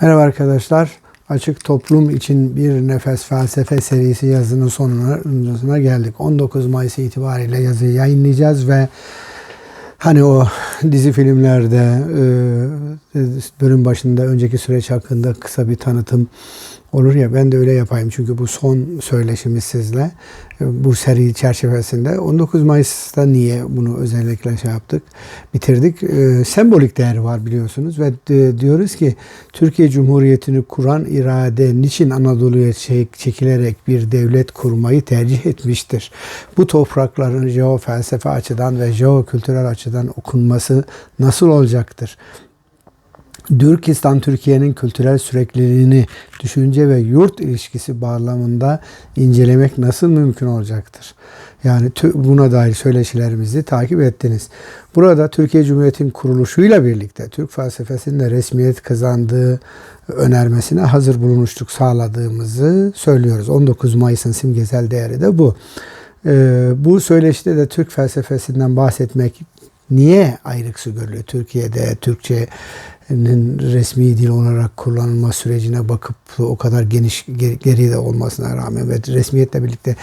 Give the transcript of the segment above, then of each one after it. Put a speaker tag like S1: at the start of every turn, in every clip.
S1: Merhaba arkadaşlar. Açık Toplum için bir nefes felsefe serisi yazının sonuna geldik. 19 Mayıs itibariyle yazıyı yayınlayacağız ve hani o dizi filmlerde e, bölüm başında önceki süreç hakkında kısa bir tanıtım olur ya ben de öyle yapayım. Çünkü bu son söyleşimiz sizle e, bu seri çerçevesinde. 19 Mayıs'ta niye bunu özellikle şey yaptık? Bitirdik. E, sembolik değeri var biliyorsunuz ve diyoruz ki Türkiye Cumhuriyeti'ni kuran irade niçin Anadolu'ya çekilerek bir devlet kurmayı tercih etmiştir? Bu toprakların jeo felsefe açıdan ve jeo kültürel açıdan okunması nasıl olacaktır Türkistan Türkiye'nin kültürel sürekliliğini düşünce ve yurt ilişkisi bağlamında incelemek nasıl mümkün olacaktır? Yani buna dair söyleşilerimizi takip ettiniz. Burada Türkiye Cumhuriyeti'nin kuruluşuyla birlikte Türk felsefesinin de resmiyet kazandığı önermesine hazır bulunuşluk sağladığımızı söylüyoruz. 19 Mayıs'ın simgesel değeri de bu. Ee, bu söyleşide de Türk felsefesinden bahsetmek niye ayrıksı görülüyor? Türkiye'de Türkçe resmi dil olarak kullanılma sürecine bakıp o kadar geniş geride olmasına rağmen ve resmiyetle birlikte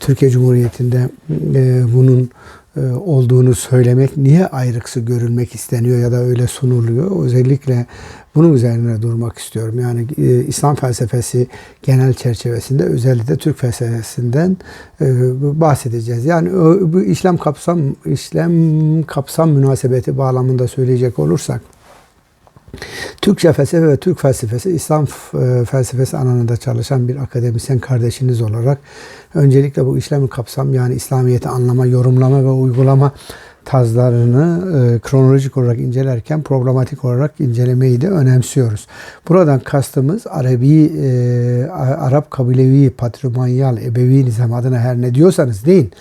S1: Türkiye Cumhuriyeti'nde e, bunun e, olduğunu söylemek niye ayrıksı görülmek isteniyor ya da öyle sunuluyor? Özellikle bunun üzerine durmak istiyorum. Yani e, İslam felsefesi genel çerçevesinde özellikle Türk felsefesinden bahsedeceğiz. Yani bu İslam kapsam İslam kapsam münasebeti bağlamında söyleyecek olursak Türkçe felsefe ve Türk felsefesi İslam e, felsefesi alanında çalışan bir akademisyen kardeşiniz olarak öncelikle bu işlemi kapsam yani İslamiyet'i anlama, yorumlama ve uygulama tazlarını e, kronolojik olarak incelerken problematik olarak incelemeyi de önemsiyoruz. Buradan kastımız Arabi, e, Arap kabilevi, patrimonyal, ebevi nizam adına her ne diyorsanız deyin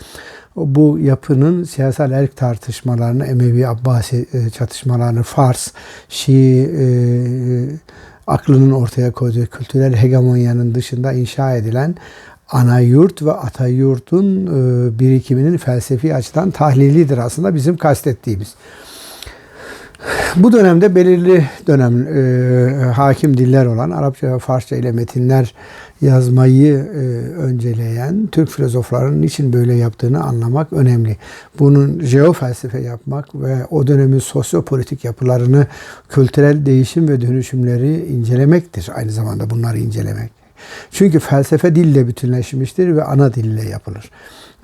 S1: bu yapının siyasal erk tartışmalarını, Emevi Abbasi e, çatışmalarını, Fars, Şii e, aklının ortaya koyduğu kültürel hegemonyanın dışında inşa edilen ana yurt ve ata yurtun e, birikiminin felsefi açıdan tahlilidir aslında bizim kastettiğimiz. Bu dönemde belirli dönem e, hakim diller olan Arapça ve Farsça ile metinler yazmayı e, önceleyen Türk filozoflarının niçin böyle yaptığını anlamak önemli. Bunun jeofelsefe yapmak ve o dönemin sosyopolitik yapılarını, kültürel değişim ve dönüşümleri incelemektir. Aynı zamanda bunları incelemek. Çünkü felsefe dille bütünleşmiştir ve ana dille yapılır.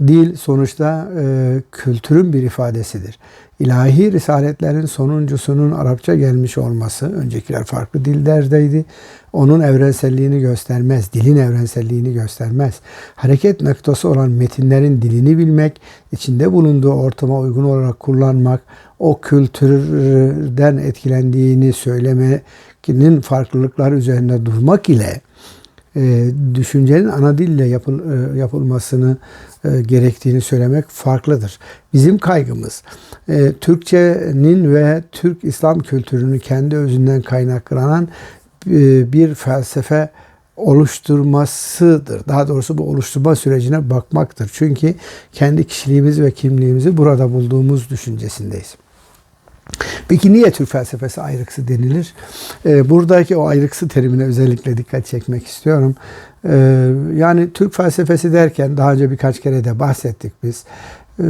S1: Dil sonuçta e, kültürün bir ifadesidir. İlahi risaletlerin sonuncusunun Arapça gelmiş olması, öncekiler farklı dillerdeydi. Onun evrenselliğini göstermez, dilin evrenselliğini göstermez. Hareket noktası olan metinlerin dilini bilmek, içinde bulunduğu ortama uygun olarak kullanmak, o kültürden etkilendiğini söylemenin farklılıklar üzerinde durmak ile e, düşüncenin ana dille yapıl, e, yapılmasını e, gerektiğini söylemek farklıdır. Bizim kaygımız e, Türkçenin ve Türk İslam kültürünün kendi özünden kaynaklanan bir felsefe oluşturmasıdır. Daha doğrusu bu oluşturma sürecine bakmaktır. Çünkü kendi kişiliğimizi ve kimliğimizi burada bulduğumuz düşüncesindeyiz. Peki niye Türk felsefesi ayrıksı denilir? Ee, buradaki o ayrıksı terimine özellikle dikkat çekmek istiyorum. Ee, yani Türk felsefesi derken daha önce birkaç kere de bahsettik biz. Ee,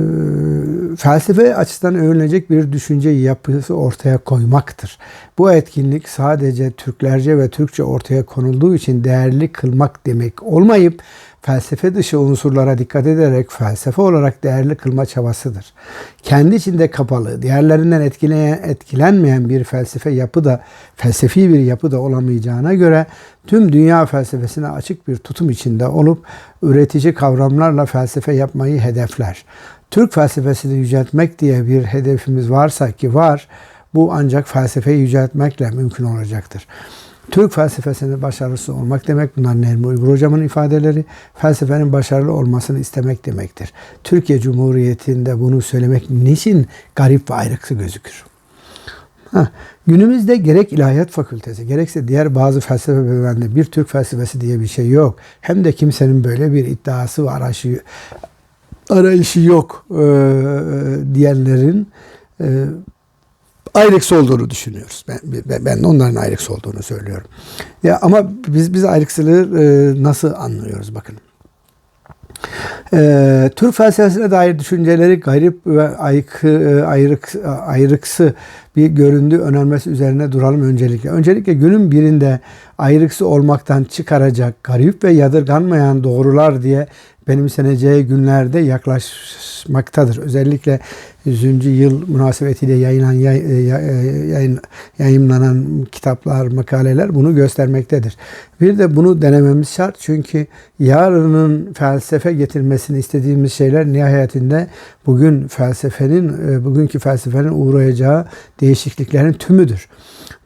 S1: felsefe açısından övünecek bir düşünce yapısı ortaya koymaktır. Bu etkinlik sadece Türklerce ve Türkçe ortaya konulduğu için değerli kılmak demek olmayıp felsefe dışı unsurlara dikkat ederek felsefe olarak değerli kılma çabasıdır. Kendi içinde kapalı, diğerlerinden etkileyen, etkilenmeyen bir felsefe yapı da, felsefi bir yapı da olamayacağına göre tüm dünya felsefesine açık bir tutum içinde olup üretici kavramlarla felsefe yapmayı hedefler. Türk felsefesini yüceltmek diye bir hedefimiz varsa ki var, bu ancak felsefeyi yüceltmekle mümkün olacaktır. Türk felsefesinin başarısı olmak demek bunlar Nermi Uygur Hocam'ın ifadeleri. Felsefenin başarılı olmasını istemek demektir. Türkiye Cumhuriyeti'nde bunu söylemek niçin garip ve ayrıksı gözükür? Ha, günümüzde gerek ilahiyat fakültesi gerekse diğer bazı felsefe bölümlerinde bir Türk felsefesi diye bir şey yok. Hem de kimsenin böyle bir iddiası ve arayışı, arayışı yok e, diyenlerin e, ayrıksı olduğunu düşünüyoruz. Ben, ben, ben onların ayrıksı olduğunu söylüyorum. Ya ama biz biz e, nasıl anlıyoruz bakın. E, Türk felsefesine dair düşünceleri garip ve aykı, e, ayrık, ayrıksı bir göründü önermesi üzerine duralım öncelikle. Öncelikle günün birinde ayrıksı olmaktan çıkaracak garip ve yadırganmayan doğrular diye benimseneceği günlerde yaklaşmaktadır. Özellikle 100. yıl münasebetiyle yayınan, yayın, yayınlanan kitaplar, makaleler bunu göstermektedir. Bir de bunu denememiz şart çünkü yarının felsefe getirmesini istediğimiz şeyler nihayetinde bugün felsefenin, e, bugünkü felsefenin uğrayacağı değişikliklerin tümüdür.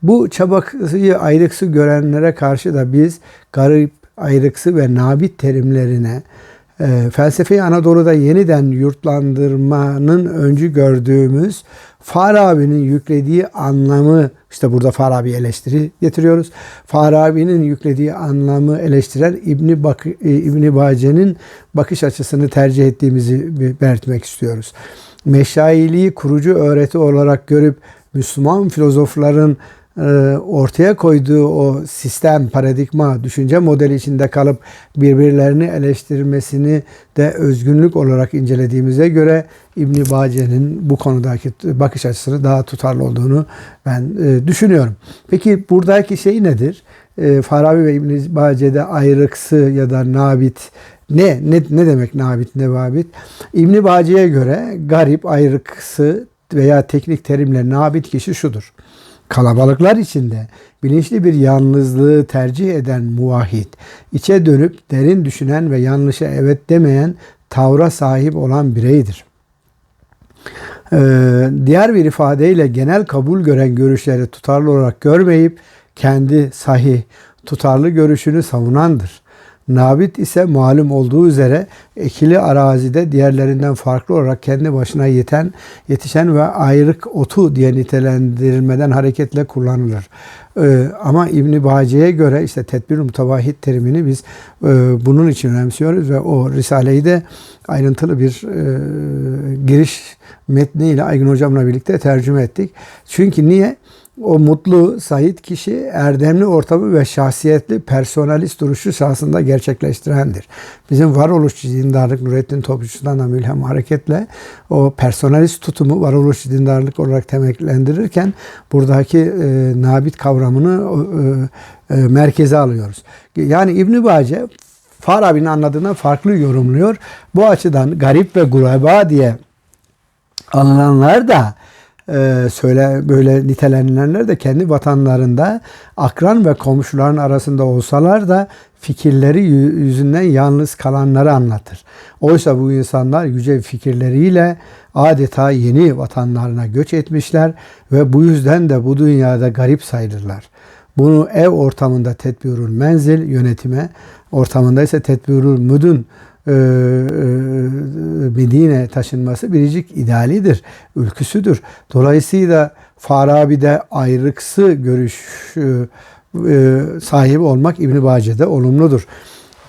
S1: Bu çabakıyı ayrıksı görenlere karşı da biz garip, ayrıksı ve nabit terimlerine e, felsefeyi Anadolu'da yeniden yurtlandırmanın öncü gördüğümüz Farabi'nin yüklediği anlamı işte burada Farabi eleştiri getiriyoruz. Farabi'nin yüklediği anlamı eleştiren İbni, Bak e, İbni Bace'nin bakış açısını tercih ettiğimizi belirtmek istiyoruz. Meşailiği kurucu öğreti olarak görüp Müslüman filozofların ortaya koyduğu o sistem, paradigma, düşünce modeli içinde kalıp birbirlerini eleştirmesini de özgünlük olarak incelediğimize göre İbn Bace'nin bu konudaki bakış açısını daha tutarlı olduğunu ben e, düşünüyorum. Peki buradaki şey nedir? E, Farabi ve İbn Bace'de ayrıksı ya da nabit ne? Ne, ne demek nabit, nevabit? İbn Bace'ye göre garip, ayrıksı veya teknik terimle nabit kişi şudur. Kalabalıklar içinde bilinçli bir yalnızlığı tercih eden muvahhid, içe dönüp derin düşünen ve yanlışa evet demeyen tavra sahip olan bireydir. Ee, diğer bir ifadeyle genel kabul gören görüşleri tutarlı olarak görmeyip kendi sahih, tutarlı görüşünü savunandır. Nabit ise malum olduğu üzere ekili arazide diğerlerinden farklı olarak kendi başına yeten, yetişen ve ayrık otu diye nitelendirilmeden hareketle kullanılır. Ee, ama İbn Baci'ye göre işte tedbir mutavahhid terimini biz e, bunun için önemsiyoruz ve o risaleyi de ayrıntılı bir e, giriş metniyle Aygün hocamla birlikte tercüme ettik. Çünkü niye? O mutlu, sait kişi erdemli ortamı ve şahsiyetli personalist duruşu sahasında gerçekleştirendir. Bizim varoluşçu dindarlık Nurettin Topçu'dan da mülhem hareketle o personalist tutumu varoluşçu dindarlık olarak temeklendirirken buradaki e, nabit kavramını e, e, merkeze alıyoruz. Yani İbn Bace Farabi'nin anladığına farklı yorumluyor. Bu açıdan garip ve gureba diye anılanlar da e, söyle böyle nitelenilenler de kendi vatanlarında akran ve komşuların arasında olsalar da fikirleri yüzünden yalnız kalanları anlatır. Oysa bu insanlar yüce fikirleriyle adeta yeni vatanlarına göç etmişler ve bu yüzden de bu dünyada garip sayılırlar. Bunu ev ortamında tedbirül menzil yönetime, ortamında ise tedbirül müdün Medine taşınması biricik idealidir, ülküsüdür. Dolayısıyla Farabi'de ayrıksı görüş e, sahibi olmak İbn Bace'de olumludur.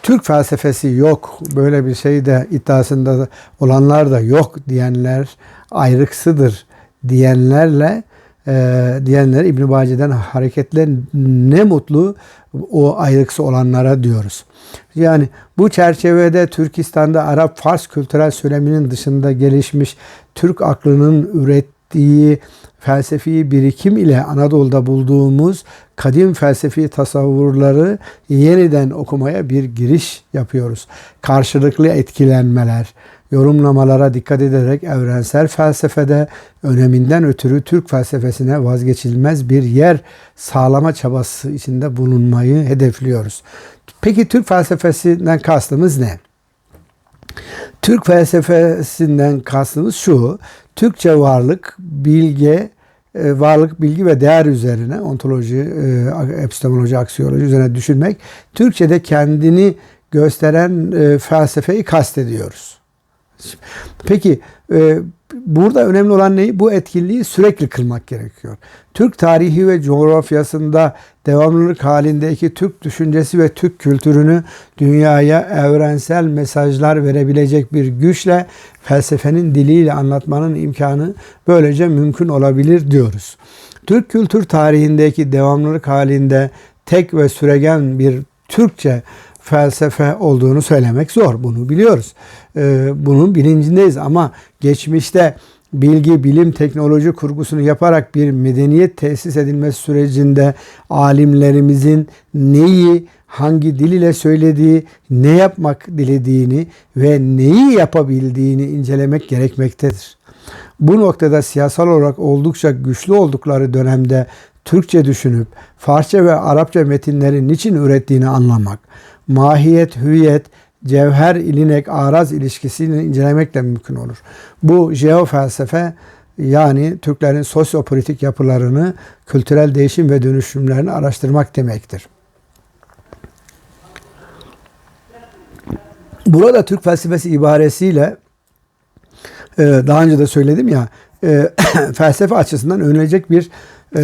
S1: Türk felsefesi yok, böyle bir şey de iddiasında olanlar da yok diyenler ayrıksıdır diyenlerle e, diyenler İbn Bace'den hareketle ne mutlu o ayrıksı olanlara diyoruz. Yani bu çerçevede Türkistan'da Arap-Fars kültürel söyleminin dışında gelişmiş Türk aklının ürettiği felsefi birikim ile Anadolu'da bulduğumuz kadim felsefi tasavvurları yeniden okumaya bir giriş yapıyoruz. Karşılıklı etkilenmeler, yorumlamalara dikkat ederek evrensel felsefede öneminden ötürü Türk felsefesine vazgeçilmez bir yer sağlama çabası içinde bulunmayı hedefliyoruz. Peki Türk felsefesinden kastımız ne? Türk felsefesinden kastımız şu. Türkçe varlık, bilge, e, varlık, bilgi ve değer üzerine ontoloji, e, epistemoloji, aksiyoloji üzerine düşünmek. Türkçe'de kendini gösteren e, felsefeyi kastediyoruz. Peki Burada önemli olan ne? Bu etkinliği sürekli kılmak gerekiyor. Türk tarihi ve coğrafyasında devamlılık halindeki Türk düşüncesi ve Türk kültürünü dünyaya evrensel mesajlar verebilecek bir güçle felsefenin diliyle anlatmanın imkanı böylece mümkün olabilir diyoruz. Türk kültür tarihindeki devamlılık halinde tek ve süregen bir Türkçe felsefe olduğunu söylemek zor. Bunu biliyoruz. Ee, bunun bilincindeyiz ama geçmişte bilgi, bilim, teknoloji kurgusunu yaparak bir medeniyet tesis edilmesi sürecinde alimlerimizin neyi, hangi dil ile söylediği, ne yapmak dilediğini ve neyi yapabildiğini incelemek gerekmektedir. Bu noktada siyasal olarak oldukça güçlü oldukları dönemde Türkçe düşünüp Farsça ve Arapça metinlerin niçin ürettiğini anlamak, mahiyet, hüviyet, cevher, ilinek, araz ilişkisini incelemekle mümkün olur. Bu jeofelsefe yani Türklerin sosyopolitik yapılarını, kültürel değişim ve dönüşümlerini araştırmak demektir. Burada Türk felsefesi ibaresiyle e, daha önce de söyledim ya e, felsefe açısından önerilecek bir e,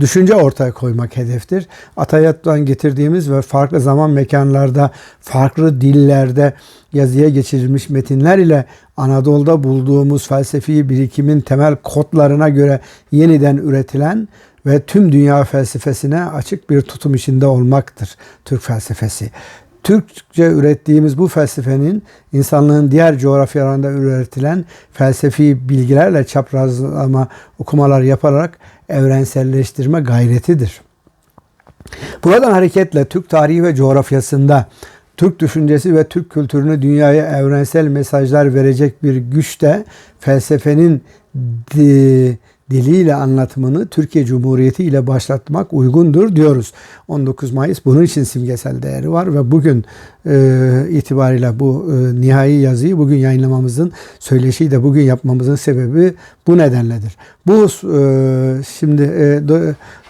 S1: düşünce ortaya koymak hedeftir. Atayat'tan getirdiğimiz ve farklı zaman mekanlarda, farklı dillerde yazıya geçirilmiş metinler ile Anadolu'da bulduğumuz felsefi birikimin temel kodlarına göre yeniden üretilen ve tüm dünya felsefesine açık bir tutum içinde olmaktır Türk felsefesi. Türkçe ürettiğimiz bu felsefenin insanlığın diğer coğrafyalarında üretilen felsefi bilgilerle çaprazlama okumalar yaparak evrenselleştirme gayretidir. Buradan hareketle Türk tarihi ve coğrafyasında Türk düşüncesi ve Türk kültürünü dünyaya evrensel mesajlar verecek bir güçte felsefenin diliyle anlatımını Türkiye Cumhuriyeti ile başlatmak uygundur diyoruz. 19 Mayıs bunun için simgesel değeri var ve bugün e, itibariyle bu e, nihai yazıyı bugün yayınlamamızın söyleşiyi de bugün yapmamızın sebebi bu nedenledir. Bu e, şimdi e, do,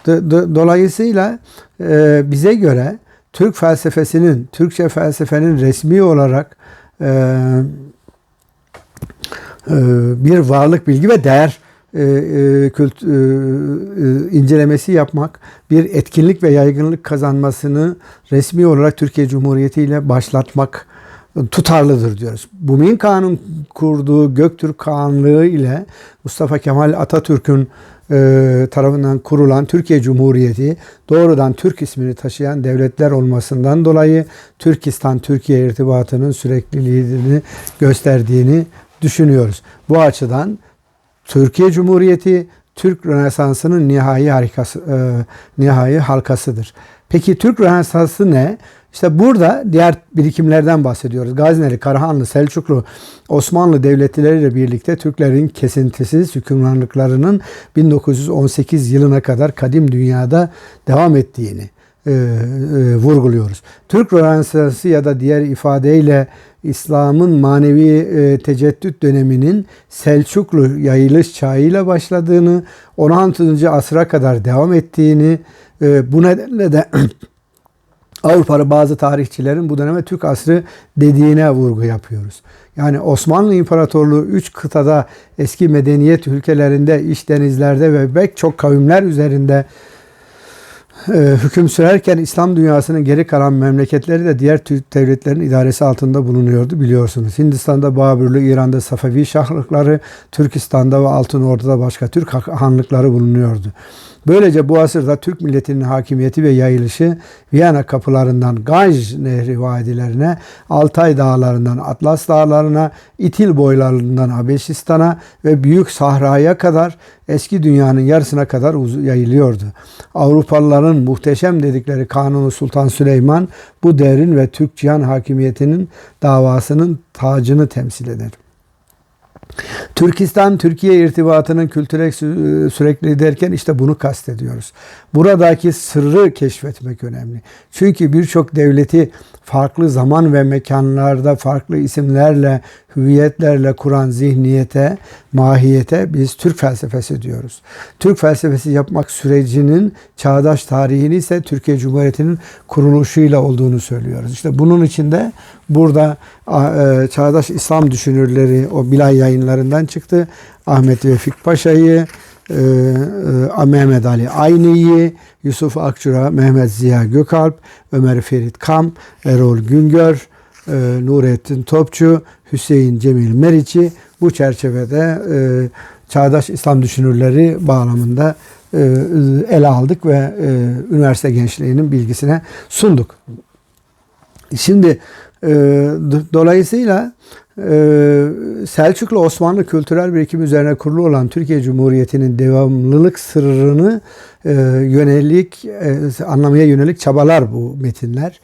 S1: do, do, dolayısıyla e, bize göre Türk felsefesinin, Türkçe felsefenin resmi olarak e, e, bir varlık, bilgi ve değer kült, e, e, incelemesi yapmak, bir etkinlik ve yaygınlık kazanmasını resmi olarak Türkiye Cumhuriyeti ile başlatmak tutarlıdır diyoruz. Bumin Kağan'ın kurduğu Göktürk Kağanlığı ile Mustafa Kemal Atatürk'ün e, tarafından kurulan Türkiye Cumhuriyeti doğrudan Türk ismini taşıyan devletler olmasından dolayı Türkistan Türkiye irtibatının sürekliliğini gösterdiğini düşünüyoruz. Bu açıdan Türkiye Cumhuriyeti Türk Rönesansı'nın nihai harikası, e, nihai halkasıdır. Peki Türk Rönesansı ne? İşte burada diğer birikimlerden bahsediyoruz. Gazneli, Karahanlı, Selçuklu, Osmanlı devletleriyle birlikte Türklerin kesintisiz hükümranlıklarının 1918 yılına kadar kadim dünyada devam ettiğini e, e, vurguluyoruz. Türk Rönesansı ya da diğer ifadeyle İslam'ın manevi e, teceddüt döneminin Selçuklu yayılış çağıyla başladığını, 16. asra kadar devam ettiğini, e, bu nedenle de Avrupalı bazı tarihçilerin bu döneme Türk asrı dediğine vurgu yapıyoruz. Yani Osmanlı İmparatorluğu 3 kıtada eski medeniyet ülkelerinde, iç denizlerde ve pek çok kavimler üzerinde e, hüküm sürerken İslam dünyasının geri kalan memleketleri de diğer Türk devletlerin idaresi altında bulunuyordu biliyorsunuz. Hindistan'da Babürlü, İran'da Safevi şahlıkları, Türkistan'da ve Altın Ordu'da başka Türk hanlıkları bulunuyordu. Böylece bu asırda Türk milletinin hakimiyeti ve yayılışı Viyana kapılarından Ganj Nehri vadilerine, Altay dağlarından Atlas dağlarına, İtil boylarından Habeşistan'a ve Büyük Sahra'ya kadar eski dünyanın yarısına kadar yayılıyordu. Avrupalıların muhteşem dedikleri Kanuni Sultan Süleyman bu devrin ve Türk cihan hakimiyetinin davasının tacını temsil eder. Türkistan Türkiye irtibatının kültürel sürekli derken işte bunu kastediyoruz. Buradaki sırrı keşfetmek önemli. Çünkü birçok devleti farklı zaman ve mekanlarda farklı isimlerle, hüviyetlerle kuran zihniyete, mahiyete biz Türk felsefesi diyoruz. Türk felsefesi yapmak sürecinin çağdaş tarihini ise Türkiye Cumhuriyeti'nin kuruluşuyla olduğunu söylüyoruz. İşte bunun içinde burada e, çağdaş İslam düşünürleri o yayınları yayınlarından çıktı. Ahmet Vefik Paşa'yı, e, e, Mehmet Ali Ayni'yi, Yusuf Akçura, Mehmet Ziya Gökalp, Ömer Ferit Kam, Erol Güngör, e, Nurettin Topçu, Hüseyin Cemil Meriç'i bu çerçevede çağdaş İslam düşünürleri bağlamında e, ele aldık ve üniversite gençliğinin bilgisine sunduk. Şimdi e, dolayısıyla e, Selçuklu Osmanlı kültürel birikim üzerine kurulu olan Türkiye Cumhuriyeti'nin devamlılık sırrını e, yönelik e, anlamaya yönelik çabalar bu metinler.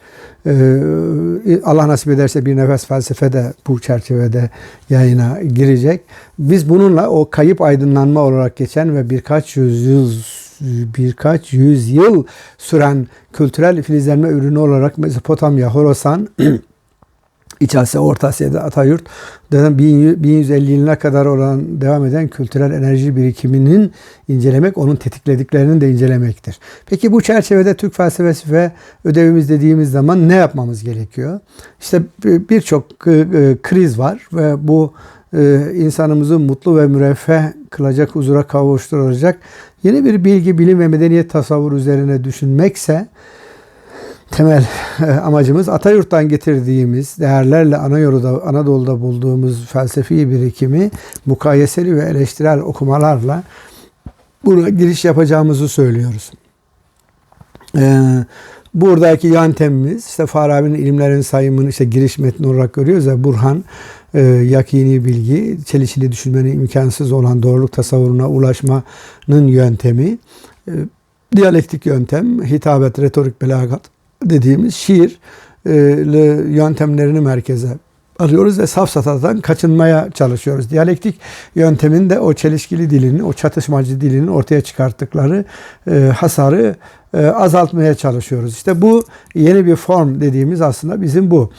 S1: Allah nasip ederse bir nefes felsefe de bu çerçevede yayına girecek. Biz bununla o kayıp aydınlanma olarak geçen ve birkaç yüzyıl birkaç yüzyıl süren kültürel filizlenme ürünü olarak Mezopotamya, Horasan, İç Asya, Orta Asya'da Atayurt, 1150 yılına kadar olan devam eden kültürel enerji birikiminin incelemek, onun tetiklediklerinin de incelemektir. Peki bu çerçevede Türk felsefesi ve ödevimiz dediğimiz zaman ne yapmamız gerekiyor? İşte birçok kriz var ve bu insanımızı mutlu ve müreffeh kılacak, huzura kavuşturacak yeni bir bilgi, bilim ve medeniyet tasavvur üzerine düşünmekse temel e, amacımız Atayurt'tan getirdiğimiz değerlerle Anadolu'da, Anadolu'da bulduğumuz felsefi birikimi mukayeseli ve eleştirel okumalarla buna giriş yapacağımızı söylüyoruz. Ee, buradaki yöntemimiz işte Farabi'nin ilimlerin sayımını işte giriş metni olarak görüyoruz ya Burhan, e, yakini bilgi, çelişkili düşünmenin imkansız olan doğruluk tasavvuruna ulaşmanın yöntemi, e, diyalektik yöntem, hitabet, retorik, belagat, dediğimiz şiir e, yöntemlerini merkeze alıyoruz ve safsatadan kaçınmaya çalışıyoruz. Diyalektik yöntemin de o çelişkili dilinin, o çatışmacı dilinin ortaya çıkarttıkları e, hasarı e, azaltmaya çalışıyoruz. İşte bu yeni bir form dediğimiz aslında bizim bu.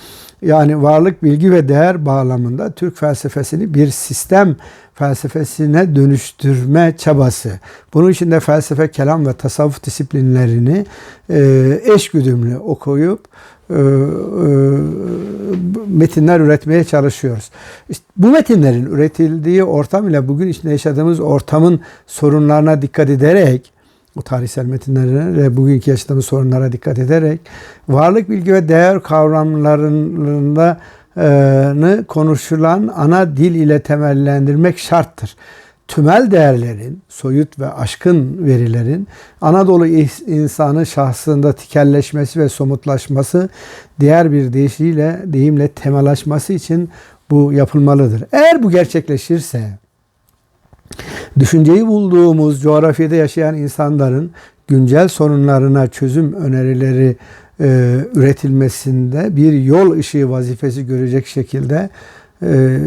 S1: Yani varlık, bilgi ve değer bağlamında Türk felsefesini bir sistem felsefesine dönüştürme çabası. Bunun için de felsefe, kelam ve tasavvuf disiplinlerini e, eş güdümlü okuyup e, e, metinler üretmeye çalışıyoruz. İşte bu metinlerin üretildiği ortam ile bugün içinde yaşadığımız ortamın sorunlarına dikkat ederek bu tarihsel metinlerine ve bugünkü yaşadığımız sorunlara dikkat ederek varlık, bilgi ve değer kavramlarında konuşulan ana dil ile temellendirmek şarttır. Tümel değerlerin, soyut ve aşkın verilerin Anadolu insanı şahsında tikelleşmesi ve somutlaşması diğer bir deyişiyle, deyimle temelaşması için bu yapılmalıdır. Eğer bu gerçekleşirse düşünceyi bulduğumuz coğrafyada yaşayan insanların güncel sorunlarına çözüm önerileri e, üretilmesinde bir yol ışığı vazifesi görecek şekilde e,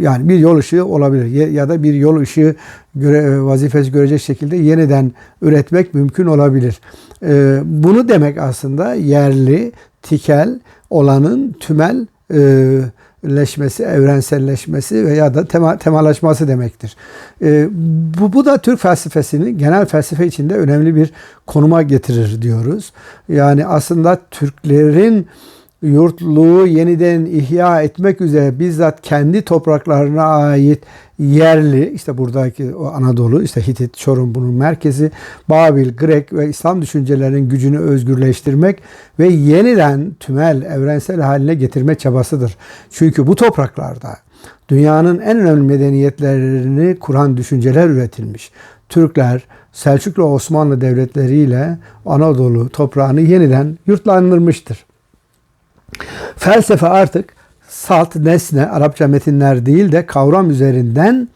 S1: yani bir yol ışığı olabilir ya, da bir yol ışığı göre, e, vazifesi görecek şekilde yeniden üretmek mümkün olabilir. E, bunu demek aslında yerli, tikel olanın tümel e, leşmesi, evrenselleşmesi veya da tema, temalaşması demektir. E, bu, bu da Türk felsefesini genel felsefe içinde önemli bir konuma getirir diyoruz. Yani aslında Türklerin yurtluğu yeniden ihya etmek üzere bizzat kendi topraklarına ait yerli işte buradaki o Anadolu işte Hitit, Çorum bunun merkezi Babil, Grek ve İslam düşüncelerinin gücünü özgürleştirmek ve yeniden tümel evrensel haline getirme çabasıdır. Çünkü bu topraklarda dünyanın en önemli medeniyetlerini kuran düşünceler üretilmiş. Türkler, Selçuklu Osmanlı devletleriyle Anadolu toprağını yeniden yurtlandırmıştır. Felsefe artık salt, nesne, Arapça metinler değil de kavram üzerinden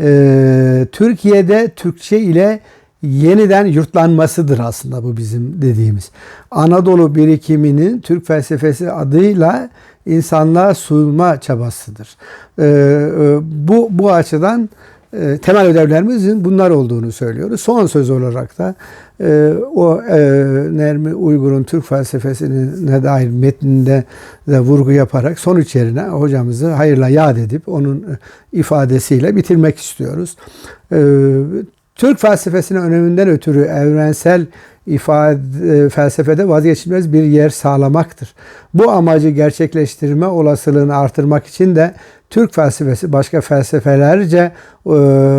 S1: e, Türkiye'de Türkçe ile yeniden yurtlanmasıdır aslında bu bizim dediğimiz. Anadolu birikiminin Türk felsefesi adıyla insanlığa sunma çabasıdır. E, e, bu, bu açıdan e, temel ödevlerimizin bunlar olduğunu söylüyoruz. Son söz olarak da e, o e, Nermi Uygur'un Türk felsefesine dair metninde de vurgu yaparak sonuç yerine hocamızı hayırla yad edip onun ifadesiyle bitirmek istiyoruz. Türk felsefesinin öneminden ötürü evrensel ifade e, felsefede vazgeçilmez bir yer sağlamaktır. Bu amacı gerçekleştirme olasılığını artırmak için de Türk felsefesi başka felsefelerce e,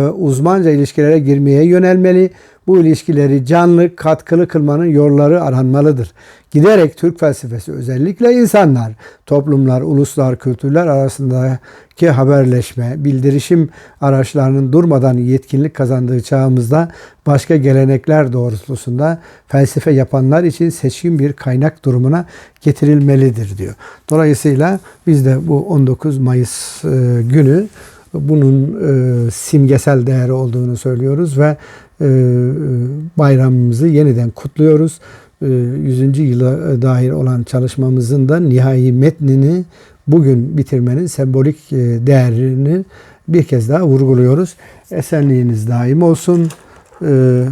S1: uzmanca ilişkilere girmeye yönelmeli. Bu ilişkileri canlı, katkılı kılmanın yolları aranmalıdır. Giderek Türk felsefesi özellikle insanlar, toplumlar, uluslar, kültürler arasındaki haberleşme, bildirişim araçlarının durmadan yetkinlik kazandığı çağımızda başka gelenekler doğrultusunda felsefe yapanlar için seçkin bir kaynak durumuna getirilmelidir diyor. Dolayısıyla biz de bu 19 Mayıs e, günü bunun e, simgesel değeri olduğunu söylüyoruz ve e, bayramımızı yeniden kutluyoruz. E, 100. yıla dair olan çalışmamızın da nihai metnini bugün bitirmenin sembolik e, değerini bir kez daha vurguluyoruz. Esenliğiniz daim olsun. E,